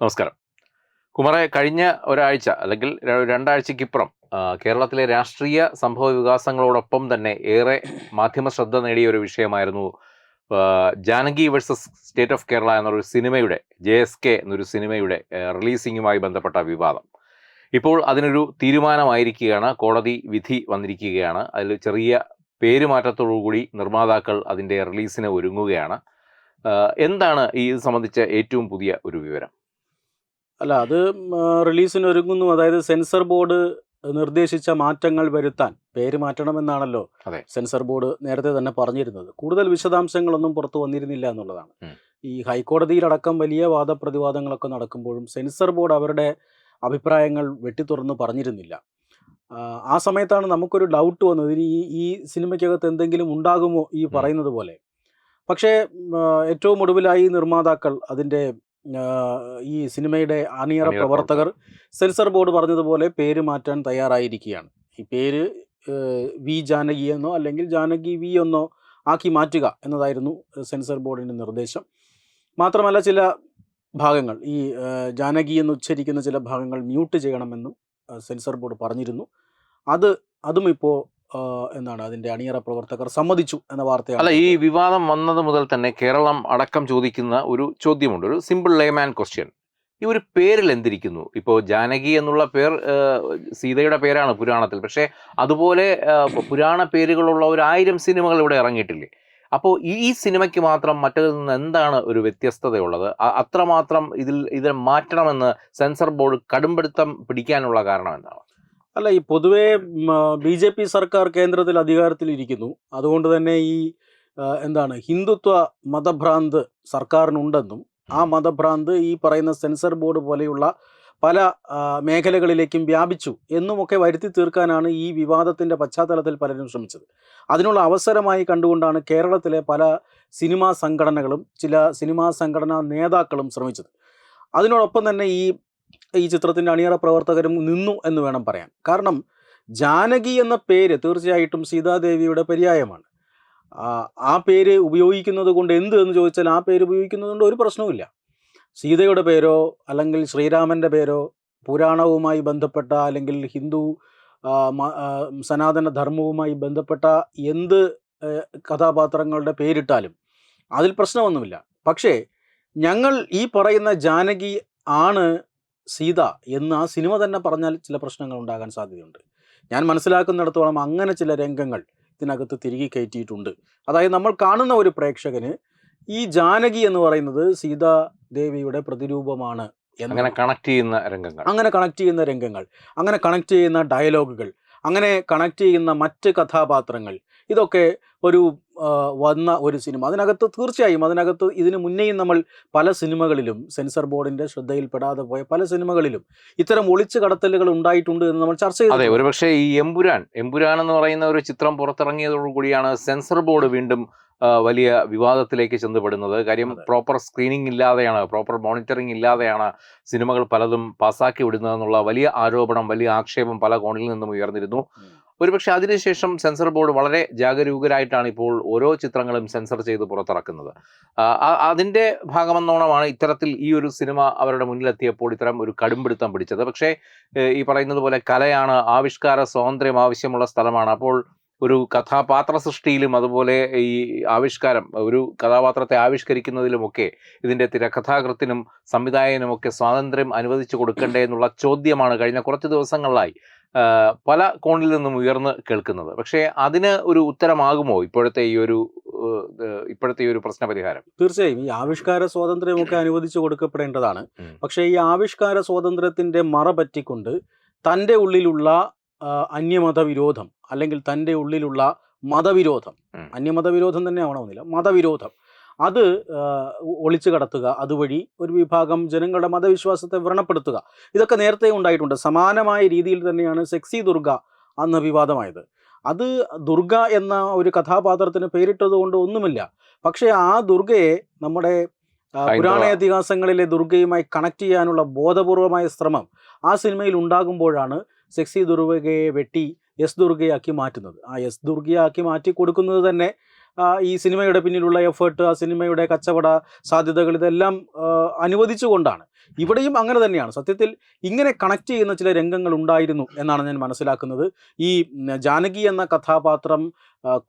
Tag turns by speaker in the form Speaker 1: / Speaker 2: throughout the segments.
Speaker 1: നമസ്കാരം. കുമാറെ കഴിഞ്ഞ ഒരാഴ്ച അല്ലെങ്കിൽ രണ്ടാഴ്ചക്കിപ്പുറം കേരളത്തിലെ രാഷ്ട്രീയ സംഭവ വികാസങ്ങളോടൊപ്പം തന്നെ ഏറെ മാധ്യമ ശ്രദ്ധ നേടിയ ഒരു വിഷയമായിരുന്നു Janaki versus state of Kerala എന്നൊരു സിനിമയുടെ ജെ എസ് കെ എന്നൊരു സിനിമയുടെ റിലീസിങ്ങുമായി ബന്ധപ്പെട്ട വിവാദം. ഇപ്പോൾ അതിനൊരു തീരുമാനമായിരിക്കുകയാണ് കോടതി വിധി വന്നിരിക്കുകയാണ് അതിൽ ചെറിയ പേരുമാറ്റത്തോടുകൂടി നിർമ്മാതാക്കൾ അതിന്റെ റിലീസിന് ഒരുങ്ങുകയാണ്. എന്താണ് ഈ ഇത് സംബന്ധിച്ച ഏറ്റവും പുതിയ ഒരു വിവരം?
Speaker 2: അല്ല അത് റിലീസിന് ഒരുങ്ങുന്നു അതായത് സെൻസർ ബോർഡ് നിർദ്ദേശിച്ച മാറ്റങ്ങൾ വരുത്താൻ പേര് മാറ്റണമെന്നാണല്ലോ സെൻസർ ബോർഡ് നേരത്തെ തന്നെ പറഞ്ഞിരുന്നത്. കൂടുതൽ വിശദാംശങ്ങളൊന്നും പുറത്തു വന്നിരുന്നില്ല എന്നുള്ളതാണ്. ഈ ഹൈക്കോടതിയിലടക്കം വലിയ വാദപ്രതിവാദങ്ങളൊക്കെ നടക്കുമ്പോഴും സെൻസർ ബോർഡ് അവരുടെ അഭിപ്രായങ്ങൾ വെട്ടിത്തുറന്ന് പറഞ്ഞിരുന്നില്ല. ആ, സമയത്താണ് നമുക്കൊരു ഡൗട്ട് വന്നത്. ഇനി ഈ ഈ സിനിമയ്ക്കകത്ത് എന്തെങ്കിലും ഉണ്ടാകുമോ ഈ പറയുന്നത് പോലെ? പക്ഷേ ഏറ്റവും ഒടുവിലായി നിർമ്മാതാക്കൾ അതിന്റെ ഈ സിനിമയുടെ അണിയറ പ്രവർത്തകർ സെൻസർ ബോർഡ് പറഞ്ഞതുപോലെ പേര് മാറ്റാൻ തയ്യാറായിരിക്കുകയാണ്. ഈ പേര് വി ജാനകി എന്നോ അല്ലെങ്കിൽ ജാനകി വി എന്നോ ആക്കി മാറ്റുക എന്നതായിരുന്നു സെൻസർ ബോർഡിന്റെ നിർദ്ദേശം. മാത്രമല്ല ചില ഭാഗങ്ങൾ ഈ ജാനകി എന്ന് ഉച്ചരിക്കുന്ന ചില ഭാഗങ്ങൾ മ്യൂട്ട് ചെയ്യണമെന്നും സെൻസർ ബോർഡ് പറഞ്ഞിരുന്നു. അത് അതും ഇപ്പോൾ എന്താണ് അതിന്റെ അണിയറ പ്രവർത്തകർ സമ്മതിച്ചു എന്ന വാർത്തയാണ്
Speaker 1: അല്ല ഈ വിവാദം വന്നത് മുതൽ തന്നെ കേരളം അടക്കം ചോദിക്കുന്ന ഒരു ചോദ്യമുണ്ട്. ഒരു സിമ്പിൾ ലേമാൻ ക്വസ്റ്റ്യൻ ഈ ഒരു പേരിൽ എന്തിരിക്കുന്നു? ഇപ്പോൾ ജാനകി എന്നുള്ള പേർ സീതയുടെ പേരാണ് പുരാണത്തിൽ. പക്ഷേ അതുപോലെ പുരാണ പേരുകളുള്ള ഒരു ആയിരം സിനിമകൾ ഇവിടെ ഇറങ്ങിയിട്ടില്ലേ? അപ്പോൾ ഈ സിനിമയ്ക്ക് മാത്രം മറ്റതിൽ നിന്ന് എന്താണ് ഒരു വ്യത്യസ്തതയുള്ളത്? അത്രമാത്രം ഇതിൽ ഇതിനെ മാറ്റണമെന്ന് സെൻസർ ബോർഡ് കടുംപിടുത്തം പിടിക്കാനുള്ള കാരണം എന്താണ്?
Speaker 2: അല്ല ഈ പൊതുവേ ബി ജെ പി സർക്കാർ കേന്ദ്രത്തിൽ അധികാരത്തിലിരിക്കുന്നു അതുകൊണ്ട് തന്നെ ഈ എന്താണ് ഹിന്ദുത്വ മതഭ്രാന്ത് സർക്കാരിനുണ്ടെന്നും ആ മതഭ്രാന്ത് ഈ പറയുന്ന സെൻസർ ബോർഡ് പോലെയുള്ള പല മേഖലകളിലേക്കും വ്യാപിച്ചു എന്നുമൊക്കെ വരുത്തി തീർക്കാനാണ് ഈ വിവാദത്തിന്റെ പശ്ചാത്തലത്തിൽ പലരും ശ്രമിച്ചത്. അതിനുള്ള അവസരമായി കണ്ടുകൊണ്ടാണ് കേരളത്തിലെ പല സിനിമാ സംഘടനകളും ചില സിനിമാ സംഘടനാ നേതാക്കളും ശ്രമിച്ചത്. അതിനോടൊപ്പം തന്നെ ഈ ഈ ചിത്രത്തിന്റെ അണിയറ പ്രവർത്തകരും നിന്നു എന്ന് വേണം പറയാൻ. കാരണം ജാനകി എന്ന പേര് തീർച്ചയായിട്ടും സീതാദേവിയുടെ പര്യായമാണ്. ആ, പേര് ഉപയോഗിക്കുന്നത് കൊണ്ട് എന്ത് എന്ന് ചോദിച്ചാൽ ആ പേര് ഉപയോഗിക്കുന്നത് കൊണ്ട് ഒരു പ്രശ്നവുമില്ല. സീതയുടെ പേരോ അല്ലെങ്കിൽ ശ്രീരാമന്റെ പേരോ പുരാണവുമായി ബന്ധപ്പെട്ട അല്ലെങ്കിൽ ഹിന്ദു സനാതന ധർമ്മവുമായി ബന്ധപ്പെട്ട എന്ത് കഥാപാത്രങ്ങളുടെ പേരിട്ടാലും അതിൽ പ്രശ്നമൊന്നുമില്ല. പക്ഷേ ഞങ്ങൾ ഈ പറയുന്ന ജാനകി ആണ് സീത എന്ന് ആ സിനിമ തന്നെ പറഞ്ഞാൽ ചില പ്രശ്നങ്ങൾ ഉണ്ടാകാൻ സാധ്യതയുണ്ട്. ഞാൻ മനസ്സിലാക്കുന്നിടത്തോളം അങ്ങനെ ചില രംഗങ്ങൾ ഇതിനകത്ത് തിരികെ കയറ്റിയിട്ടുണ്ട്. അതായത് നമ്മൾ കാണുന്ന ഒരു പ്രേക്ഷകന് ഈ ജാനകി എന്ന് പറയുന്നത് സീതാദേവിയുടെ പ്രതിരൂപമാണ്
Speaker 1: അങ്ങനെ കണക്ട് ചെയ്യുന്ന രംഗങ്ങൾ.
Speaker 2: അങ്ങനെ കണക്ട് ചെയ്യുന്ന രംഗങ്ങൾ അങ്ങനെ കണക്ട് ചെയ്യുന്ന ഡയലോഗുകൾ അങ്ങനെ കണക്ട് ചെയ്യുന്ന മറ്റ് കഥാപാത്രങ്ങൾ ഇതൊക്കെ ഒരു വന്ന ഒരു സിനിമ. അതിനകത്ത് തീർച്ചയായും അതിനകത്ത് ഇതിനു മുന്നേയും നമ്മൾ പല സിനിമകളിലും സെൻസർ ബോർഡിന്റെ ശ്രദ്ധയിൽപ്പെടാതെ പോയ പല സിനിമകളിലും ഇത്തരം ഒളിച്ചു കടത്തലുകൾ ഉണ്ടായിട്ടുണ്ട് എന്ന് നമ്മൾ ചർച്ച ചെയ്തു അതെ
Speaker 1: ഒരുപക്ഷെ ഈ എമ്പുരാൻ എമ്പുരാൻ എന്ന് പറയുന്ന ഒരു ചിത്രം പുറത്തിറങ്ങിയതോടുകൂടിയാണ് സെൻസർ ബോർഡ് വീണ്ടും വലിയ വിവാദത്തിലേക്ക് ചെന്നപ്പെടുന്നത് കാര്യം പ്രോപ്പർ സ്ക്രീനിങ് ഇല്ലാതെയാണ് പ്രോപ്പർ മോണിറ്ററിംഗ് ഇല്ലാതെയാണ് സിനിമകൾ പലതും പാസ്സാക്കി വിടുന്നതെന്നുള്ള വലിയ ആരോപണം വലിയ ആക്ഷേപം പല കോണിൽ നിന്നും ഉയർന്നിരുന്നു. ഒരുപക്ഷെ അതിനുശേഷം സെൻസർ ബോർഡ് വളരെ ജാഗരൂകരായിട്ടാണ് ഇപ്പോൾ ഓരോ ചിത്രങ്ങളും സെൻസർ ചെയ്ത് പുറത്തിറക്കുന്നത്. അതിന്റെ ഭാഗമെന്നോണമാണ് ഇത്തരത്തിൽ ഈ ഒരു സിനിമ അവരുടെ മുന്നിലെത്തിയപ്പോൾ ഇത്തരം ഒരു കടുംപിടുത്തം പിടിച്ചത്. പക്ഷേ ഈ പറയുന്നത് പോലെ കലയാണ് ആവിഷ്കാര സ്വാതന്ത്ര്യം ആവശ്യമുള്ള സ്ഥലമാണ്. അപ്പോൾ ഒരു കഥാപാത്ര സൃഷ്ടിയിലും അതുപോലെ ഈ ആവിഷ്കാരം ഒരു കഥാപാത്രത്തെ ആവിഷ്കരിക്കുന്നതിലുമൊക്കെ ഇതിന്റെ തിരക്കഥാകൃത്തിനും സംവിധായകനുമൊക്കെ സ്വാതന്ത്ര്യം അനുവദിച്ചു കൊടുക്കണ്ടേ എന്നുള്ള ചോദ്യമാണ് കഴിഞ്ഞ കുറച്ച് ദിവസങ്ങളിലായി പല കോണിൽ നിന്നും ഉയർന്ന് കേൾക്കുന്നത്. പക്ഷേ അതിന് ഒരു ഉത്തരമാകുമോ ഇപ്പോഴത്തെ ഈ ഒരു ഇപ്പോഴത്തെ ഈ ഒരു പ്രശ്ന പരിഹാരം
Speaker 2: തീർച്ചയായും. ഈ ആവിഷ്കാര സ്വാതന്ത്ര്യമൊക്കെ അനുവദിച്ചു കൊടുക്കപ്പെടേണ്ടതാണ്. പക്ഷേ ഈ ആവിഷ്കാര സ്വാതന്ത്ര്യത്തിന്റെ മറ പറ്റിക്കൊണ്ട് തന്റെ ഉള്ളിലുള്ള അന്യമത വിരോധം അല്ലെങ്കിൽ തന്റെ ഉള്ളിലുള്ള മതവിരോധം
Speaker 1: അന്യമതവിരോധം
Speaker 2: അന്യമത വിരോധം തന്നെ ആവണമെന്നില്ല. മതവിരോധം അത് ഒളിച്ചു കടത്തുക. അതുവഴി ഒരു വിഭാഗം ജനങ്ങളുടെ മതവിശ്വാസത്തെ വ്രണപ്പെടുത്തുക. ഇതൊക്കെ നേരത്തെ ഉണ്ടായിട്ടുണ്ട്. സമാനമായ രീതിയിൽ തന്നെയാണ് സെക്സി ദുർഗ അന്ന് വിവാദമായത്. അത് ദുർഗ എന്ന ഒരു കഥാപാത്രത്തിന് പേരിട്ടത് കൊണ്ട് ഒന്നുമില്ല. പക്ഷേ ആ ദുർഗയെ നമ്മുടെ പുരാണ ഇതിഹാസങ്ങളിലെ ദുർഗയുമായി കണക്ട് ചെയ്യാനുള്ള ബോധപൂർവമായ ശ്രമം ആ സിനിമയിൽ ഉണ്ടാകുമ്പോഴാണ് സെക്സി ദുർഗയെ വെട്ടി എസ് ദുർഗയാക്കി മാറ്റുന്നത്. ആ എസ് ദുർഗയാക്കി മാറ്റി കൊടുക്കുന്നത് തന്നെ ഈ സിനിമയുടെ പിന്നിലുള്ള എഫേർട്ട് ആ സിനിമയുടെ കച്ചവട സാധ്യതകൾ ഇതെല്ലാം അനുവദിച്ചുകൊണ്ടാണ്. ഇവിടെയും അങ്ങനെ തന്നെയാണ്. സത്യത്തിൽ ഇങ്ങനെ കണക്ട് ചെയ്യുന്ന ചില രംഗങ്ങൾ ഉണ്ടായിരുന്നു എന്നാണ് ഞാൻ മനസ്സിലാക്കുന്നത്. ഈ ജാനകി എന്ന കഥാപാത്രം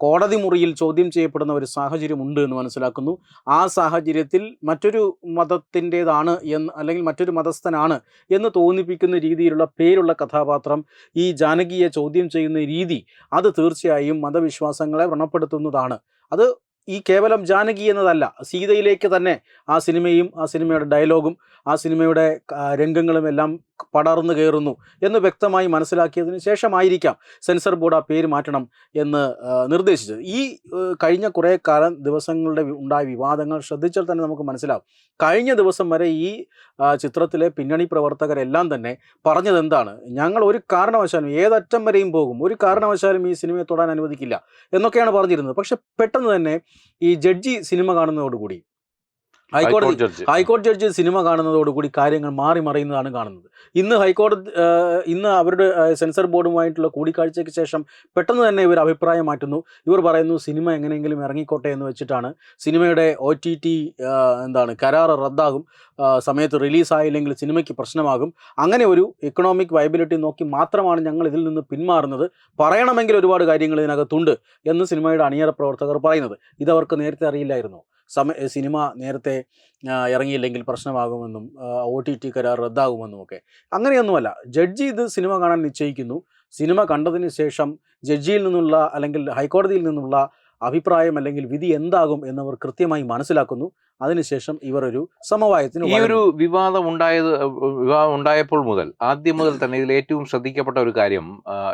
Speaker 2: കോടതി മുറിയിൽ ചോദ്യം ചെയ്യപ്പെടുന്ന ഒരു സാഹചര്യം ഉണ്ട് എന്ന് മനസ്സിലാക്കുന്നു. ആ സാഹചര്യത്തിൽ മറ്റൊരു മതത്തിന്റെതാണ് എന്ന് അല്ലെങ്കിൽ മറ്റൊരു മതസ്ഥനാണ് എന്ന് തോന്നിപ്പിക്കുന്ന രീതിയിലുള്ള പേരുള്ള കഥാപാത്രം ഈ ജാനകിയെ ചോദ്യം ചെയ്യുന്ന രീതി അത് തീർച്ചയായും മതവിശ്വാസങ്ങളെ വ്രണപ്പെടുത്തുന്നതാണ്. അത് ഈ കേവലം ജാനകി എന്നതല്ല സീതയിലേക്ക് തന്നെ ആ സിനിമയും ആ സിനിമയുടെ ഡയലോഗും ആ സിനിമയുടെ രംഗങ്ങളും എല്ലാം പടർന്നു കയറുന്നു എന്ന് വ്യക്തമായി മനസ്സിലാക്കിയതിന് ശേഷമായിരിക്കാം സെൻസർ ബോർഡ് ആ പേര് മാറ്റണം എന്ന് നിർദ്ദേശിച്ചത്. ഈ കഴിഞ്ഞ കുറേ കാലം ദിവസങ്ങളുടെ ഉണ്ടായ വിവാദങ്ങൾ ശ്രദ്ധിച്ചാൽ തന്നെ നമുക്ക് മനസ്സിലാവും. കഴിഞ്ഞ ദിവസം വരെ ഈ ചിത്രത്തിലെ പിന്നണി പ്രവർത്തകരെല്ലാം തന്നെ പറഞ്ഞത് എന്താണ്? ഞങ്ങൾ ഒരു കാരണവശാലും ഏതറ്റം വരെയും പോകും. ഒരു കാരണവശാലും ഈ സിനിമയെ തൊടാൻ അനുവദിക്കില്ല എന്നൊക്കെയാണ് പറഞ്ഞിരുന്നത്. പക്ഷെ പെട്ടെന്ന് തന്നെ ഈ ജഡ്ജി സിനിമ കാണുന്നതോടുകൂടി ഹൈക്കോടതി
Speaker 1: ഹൈക്കോടതി ജഡ്ജി.
Speaker 2: സിനിമ കാണുന്നതോടുകൂടി കാര്യങ്ങൾ മാറി മറിയുന്നതാണ് കാണുന്നത്. ഇന്ന് ഹൈക്കോടതി ഇന്ന് അവരുടെ സെൻസർ ബോർഡുമായിട്ടുള്ള കൂടിക്കാഴ്ചയ്ക്ക് ശേഷം പെട്ടെന്ന് തന്നെ ഇവർ അഭിപ്രായം മാറ്റുന്നു. ഇവർ പറയുന്നു സിനിമ എങ്ങനെയെങ്കിലും ഇറങ്ങിക്കോട്ടെ എന്ന് വെച്ചിട്ടാണ്. സിനിമയുടെ ഒ ടി ടി എന്താണ് കരാർ റദ്ദാകും. സമയത്ത് റിലീസായില്ലെങ്കിൽ സിനിമയ്ക്ക് പ്രശ്നമാകും. അങ്ങനെ ഒരു ഇക്കണോമിക് വൈബിലിറ്റി നോക്കി മാത്രമാണ് ഞങ്ങൾ ഇതിൽ നിന്ന് പിന്മാറുന്നത്. പറയണമെങ്കിൽ ഒരുപാട് കാര്യങ്ങൾ ഇതിനകത്തുണ്ട് എന്ന് സിനിമയുടെ അണിയറ പ്രവർത്തകർ പറയുന്നത്. ഇതവർക്ക് നേരത്തെ അറിയില്ലായിരുന്നു? സമ സിനിമ നേരത്തെ ഇറങ്ങിയില്ലെങ്കിൽ പ്രശ്നമാകുമെന്നും ഒ ടി ടി കരാർ റദ്ദാകുമെന്നും ഒക്കെ. അങ്ങനെയൊന്നുമല്ല. ജഡ്ജി ഇത് സിനിമ കാണാൻ നിശ്ചയിക്കുന്നു. സിനിമ കണ്ടതിന് ശേഷം ജഡ്ജിയിൽ നിന്നുള്ള അല്ലെങ്കിൽ ഹൈക്കോടതിയിൽ നിന്നുള്ള അഭിപ്രായം അല്ലെങ്കിൽ വിധി എന്താകും എന്നവർ കൃത്യമായി മനസ്സിലാക്കുന്നു. അതിനുശേഷം ഇവർ ഒരു സമവായത്തിന്
Speaker 1: ഈ ഒരു വിവാദം ഉണ്ടായത് വിവാദം ഉണ്ടായപ്പോൾ മുതൽ ആദ്യം മുതൽ തന്നെ ഇതിൽ ഏറ്റവും ശ്രദ്ധിക്കപ്പെട്ട ഒരു കാര്യം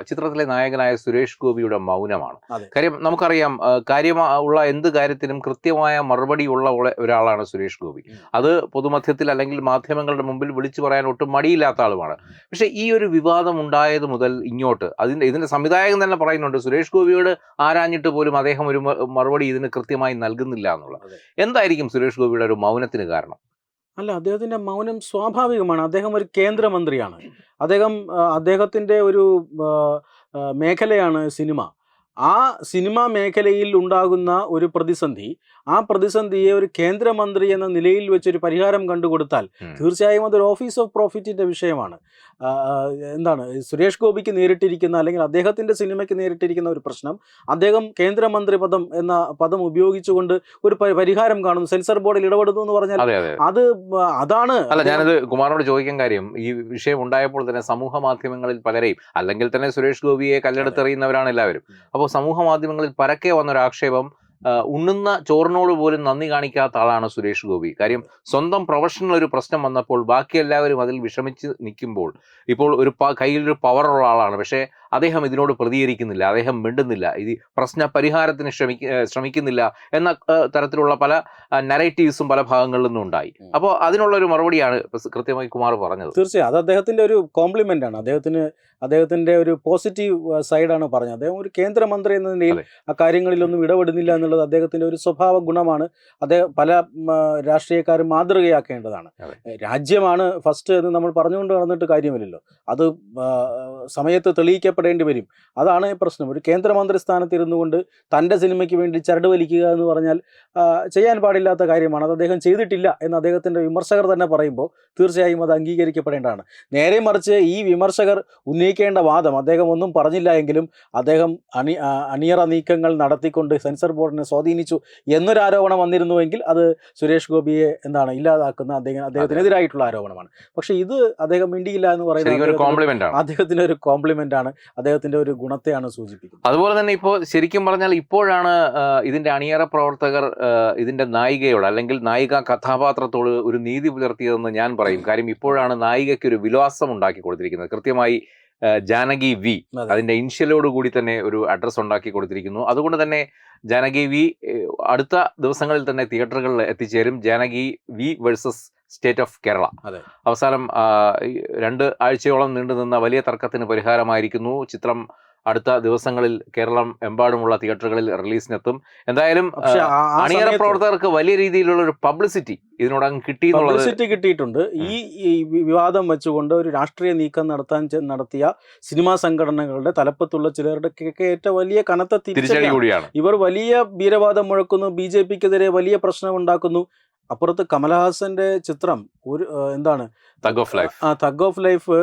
Speaker 1: ചിത്രത്തിലെ നായകനായ സുരേഷ് ഗോപിയുടെ മൗനമാണ്. കാര്യം നമുക്കറിയാം കാര്യമുള്ള എന്ത് കാര്യത്തിനും കൃത്യമായ മറുപടി ഉള്ള ഉള്ള ഒരാളാണ് സുരേഷ് ഗോപി. അത് പൊതുമധ്യത്തിൽ അല്ലെങ്കിൽ മാധ്യമങ്ങളുടെ മുമ്പിൽ വിളിച്ചു പറയാൻ ഒട്ടും മടിയില്ലാത്ത ആളുമാണ്. പക്ഷെ ഈ ഒരു വിവാദം ഉണ്ടായത് മുതൽ ഇങ്ങോട്ട് അതിന്റെ ഇതിന്റെ സംവിധായകൻ തന്നെ പറയുന്നുണ്ട് സുരേഷ് ഗോപിയോട് ആരാഞ്ഞിട്ട് പോലും അദ്ദേഹം ഒരു മറുപടി ഇതിന് കൃത്യമായി നൽകുന്നില്ല എന്നുള്ളത്. എന്തായിരിക്കും സുരേഷ് ഗോപിയുടെ ഒരു മൗനത്തിന് കാരണം?
Speaker 2: അല്ല അദ്ദേഹത്തിന്റെ മൗനം സ്വാഭാവികമാണ്. അദ്ദേഹം ഒരു കേന്ദ്രമന്ത്രിയാണ്. അദ്ദേഹം അദ്ദേഹത്തിന്റെ ഒരു മേഖലയാണ് സിനിമ. ആ സിനിമാ മേഖലയിൽ ഉണ്ടാകുന്ന ഒരു പ്രതിസന്ധി ആ പ്രതിസന്ധിയെ ഒരു കേന്ദ്രമന്ത്രി എന്ന നിലയിൽ വെച്ചൊരു പരിഹാരം കണ്ടുകൊടുത്താൽ തീർച്ചയായും അതൊരു ഓഫീസ് ഓഫ് പ്രോഫിറ്റിന്റെ വിഷയമാണ്. എന്താണ് സുരേഷ് ഗോപിക്ക് നേരിട്ടിരിക്കുന്ന അല്ലെങ്കിൽ അദ്ദേഹത്തിന്റെ സിനിമയ്ക്ക് നേരിട്ടിരിക്കുന്ന ഒരു പ്രശ്നം അദ്ദേഹം കേന്ദ്രമന്ത്രി പദം എന്ന പദം ഉപയോഗിച്ചുകൊണ്ട് ഒരു പരിഹാരം കാണുന്നു സെൻസർ ബോർഡിൽ ഇടപെടുന്നു എന്ന് പറഞ്ഞാൽ
Speaker 1: അതെ അതെ.
Speaker 2: അത് അതാണ്.
Speaker 1: അല്ല ഞാനത് കുമാറിനോട് ചോദിക്കാൻ കാര്യം ഈ വിഷയം ഉണ്ടായപ്പോൾ തന്നെ സമൂഹ മാധ്യമങ്ങളിൽ പലരെയും അല്ലെങ്കിൽ തന്നെ സുരേഷ് ഗോപിയെ കല്ലെടുത്തെറിയുന്നവരാണ് എല്ലാവരും. അപ്പോൾ സമൂഹ മാധ്യമങ്ങളിൽ പരക്കെ വന്നൊരു ആക്ഷേപം ആ, ഉണ്ണുന്ന ചോറിനോട് പോലും നന്ദി കാണിക്കാത്ത ആളാണ് സുരേഷ് ഗോപി. കാര്യം സ്വന്തം പ്രൊഫഷണൽ ഒരു പ്രശ്നം വന്നപ്പോൾ ബാക്കി എല്ലാവരും അതിൽ വിഷമിച്ച് നിൽക്കുമ്പോൾ ഇപ്പോൾ ഒരു കയ്യിലൊരു പവറുള്ള ആളാണ്. പക്ഷേ അദ്ദേഹം ഇതിനോട് പ്രതികരിക്കുന്നില്ല അദ്ദേഹം മിണ്ടുന്നില്ല ഇത് പ്രശ്ന പരിഹാരത്തിന് ശ്രമിക്ക ശ്രമിക്കുന്നില്ല എന്ന തരത്തിലുള്ള പല നരേറ്റീവ്സും പല ഭാഗങ്ങളിൽ നിന്നും ഉണ്ടായി. അപ്പോൾ അതിനുള്ള ഒരു മറുപടിയാണ് കൃത്യമായി കുമാർ പറഞ്ഞത്.
Speaker 2: തീർച്ചയായും. അത് അദ്ദേഹത്തിന്റെ ഒരു കോംപ്ലിമെന്റ് ആണ്. അദ്ദേഹത്തിന് അദ്ദേഹത്തിന്റെ ഒരു പോസിറ്റീവ് സൈഡാണ് പറഞ്ഞത്. അദ്ദേഹം ഒരു കേന്ദ്രമന്ത്രി എന്ന നിലയിൽ. ആ കാര്യങ്ങളിലൊന്നും ഇടപെടുന്നില്ല എന്നുള്ളത് അദ്ദേഹത്തിന്റെ ഒരു സ്വഭാവ ഗുണമാണ്. അദ്ദേഹം പല രാഷ്ട്രീയക്കാരും മാതൃകയാക്കേണ്ടതാണ്. രാജ്യമാണ് ഫസ്റ്റ് എന്ന് നമ്മൾ പറഞ്ഞുകൊണ്ട് നടന്നിട്ട് കാര്യമില്ലല്ലോ. അത് സമയത്ത് സമയത്ത് തെളിയിക്കപ്പെടേണ്ടി വരും. അതാണ് പ്രശ്നം. ഒരു കേന്ദ്രമന്ത്രി സ്ഥാനത്ത് ഇരുന്നു കൊണ്ട് തന്റെ സിനിമയ്ക്ക് വേണ്ടി ചരട് വലിക്കുക എന്ന് പറഞ്ഞാൽ ചെയ്യാൻ പാടില്ലാത്ത കാര്യമാണ്. അത് അദ്ദേഹം ചെയ്തിട്ടില്ല എന്ന് അദ്ദേഹത്തിന്റെ വിമർശകർ തന്നെ പറയുമ്പോൾ തീർച്ചയായും അത് അംഗീകരിക്കപ്പെടേണ്ടതാണ്. നേരെ മറിച്ച് ഈ വിമർശകർ ഉന്നയിക്കേണ്ട വാദം അദ്ദേഹം ഒന്നും പറഞ്ഞില്ല എങ്കിലും അദ്ദേഹം അണി അണിയറ നീക്കങ്ങൾ നടത്തിക്കൊണ്ട് സെൻസർ ബോർഡിനെ സ്വാധീനിച്ചു എന്നൊരു ആരോപണം വന്നിരുന്നുവെങ്കിൽ അത് സുരേഷ് ഗോപിയെ എന്താണ് ഇല്ലാതാക്കുന്ന അദ്ദേഹം അദ്ദേഹത്തിനെതിരായിട്ടുള്ള ആരോപണമാണ്. പക്ഷേ ഇത് അദ്ദേഹം മിണ്ടിയില്ല എന്ന് പറയുന്നത് അദ്ദേഹത്തിന് ഒരു കോംപ്ലിമെന്റ് ആണ്. അദ്ദേഹത്തിന്റെ ഒരു ഗുണത്തെയാണ് സൂചിപ്പിക്കുന്നത്.
Speaker 1: അതുപോലെ തന്നെ ഇപ്പോൾ ശരിക്കും പറഞ്ഞാൽ ഇപ്പോഴാണ് ഇതിന്റെ അണിയറ പ്രവർത്തകർ ഇതിന്റെ നായികയോട് അല്ലെങ്കിൽ നായിക കഥാപാത്രത്തോട് ഒരു നീതി പുലർത്തിയതെന്ന് ഞാൻ പറയും. കാര്യം ഇപ്പോഴാണ് നായികയ്ക്ക് ഒരു വിലാസം ഉണ്ടാക്കി കൊടുത്തിരിക്കുന്നത്. കൃത്യമായി ജാനകി വി അതിന്റെ ഇൻഷ്യലോട് കൂടി തന്നെ ഒരു അഡ്രസ് ഉണ്ടാക്കി കൊടുത്തിരിക്കുന്നു. അതുകൊണ്ട് തന്നെ ജാനകി വി അടുത്ത ദിവസങ്ങളിൽ തന്നെ തിയേറ്ററുകളിൽ എത്തിച്ചേരും. Janaki V versus state of Kerala. അവസാനം രണ്ട് ആഴ്ചയോളം നീണ്ടു നിന്ന വലിയ തർക്കത്തിന് പരിഹാരമായിരിക്കുന്നു. ചിത്രം അടുത്ത ദിവസങ്ങളിൽ കേരളം എമ്പാടുമുള്ള തിയേറ്ററുകളിൽ റിലീസിനെത്തും. എന്തായാലും അണിയറ പ്രവർത്തകർക്ക് വലിയ രീതിയിലുള്ള ഒരു പബ്ലിസിറ്റി ഇതിനോടകം കിട്ടി
Speaker 2: പബ്ലിസിറ്റി കിട്ടിയിട്ടുണ്ട്. ഈ വിവാദം വെച്ചുകൊണ്ട് ഒരു രാഷ്ട്രീയ നീക്കം നടത്താൻ നടത്തിയ സിനിമാ സംഘടനകളുടെ തലപ്പത്തുള്ള ചിലരുടെ ഏറ്റവും വലിയ കനത്ത
Speaker 1: തിരിച്ചടി
Speaker 2: തിരിച്ചടി
Speaker 1: കൂടിയാണ്.
Speaker 2: ഇവർ വലിയ വീരവാദം മുഴക്കുന്നു. ബി ജെ പിക്കെതിരെ വലിയ പ്രശ്നം ഉണ്ടാക്കുന്നു. അപ്പുറത്ത് കമലഹാസന്റെ ചിത്രം ഒരു എന്താണ്?
Speaker 1: തഗ് ഓഫ് ലൈഫ്
Speaker 2: ആ തഗ് ഓഫ് ലൈഫ്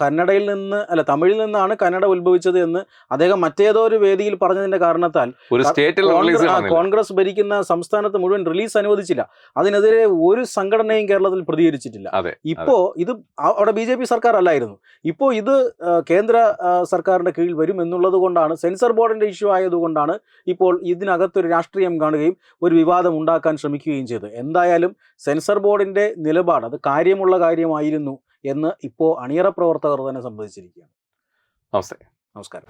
Speaker 2: കന്നഡയിൽ നിന്ന് അല്ല തമിഴിൽ നിന്നാണ് കന്നഡ ഉത്ഭവിച്ചത് എന്ന് അദ്ദേഹം മറ്റേതോ ഒരു വേദിയിൽ പറഞ്ഞതിന്റെ കാരണത്താൽ
Speaker 1: ഒരു സ്റ്റേറ്റിൽ
Speaker 2: കോൺഗ്രസ് ഭരിക്കുന്ന സംസ്ഥാനത്ത് മുഴുവൻ റിലീസ് അനുവദിച്ചില്ല. അതിനെതിരെ ഒരു സംഘടനയും കേരളത്തിൽ പ്രതികരിച്ചിട്ടില്ല. ഇപ്പോ ഇത് അവിടെ ബി ജെ പി സർക്കാർ അല്ലായിരുന്നു. ഇപ്പോ ഇത് കേന്ദ്ര സർക്കാരിന്റെ കീഴിൽ വരും എന്നുള്ളത് കൊണ്ടാണ് സെൻസർ ബോർഡിന്റെ ഇഷ്യൂ ആയതുകൊണ്ടാണ് ഇപ്പോൾ ഇതിനകത്തൊരു രാഷ്ട്രീയം കാണുകയും ഒരു വിവാദം ഉണ്ടാക്കാൻ ശ്രമിക്കുകയും ചെയ്തത്. എന്തായാലും സെൻസർ ബോർഡിന്റെ നിലപാട് അത് കാര്യമുള്ള കാര്യമായിരുന്നു എന്ന് ഇപ്പോൾ അണിയറ പ്രവർത്തകർ തന്നെ സംബന്ധിച്ചിരിക്കുകയാണ്
Speaker 1: നമസ്തേ.
Speaker 2: നമസ്കാരം.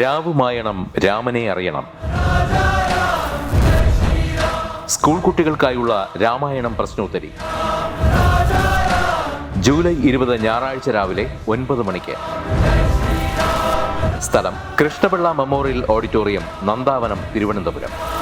Speaker 1: രാവുമായണം രാമനെ അറിയണം. സ്കൂൾ കുട്ടികൾക്കായുള്ള രാമായണം പ്രശ്നോത്തരി. ജൂലൈ ഇരുപത് ഞായറാഴ്ച രാവിലെ ഒൻപത് മണിക്ക്. സ്ഥലം കൃഷ്ണപിള്ള മെമ്മോറിയൽ ഓഡിറ്റോറിയം നന്ദാവനം തിരുവനന്തപുരം.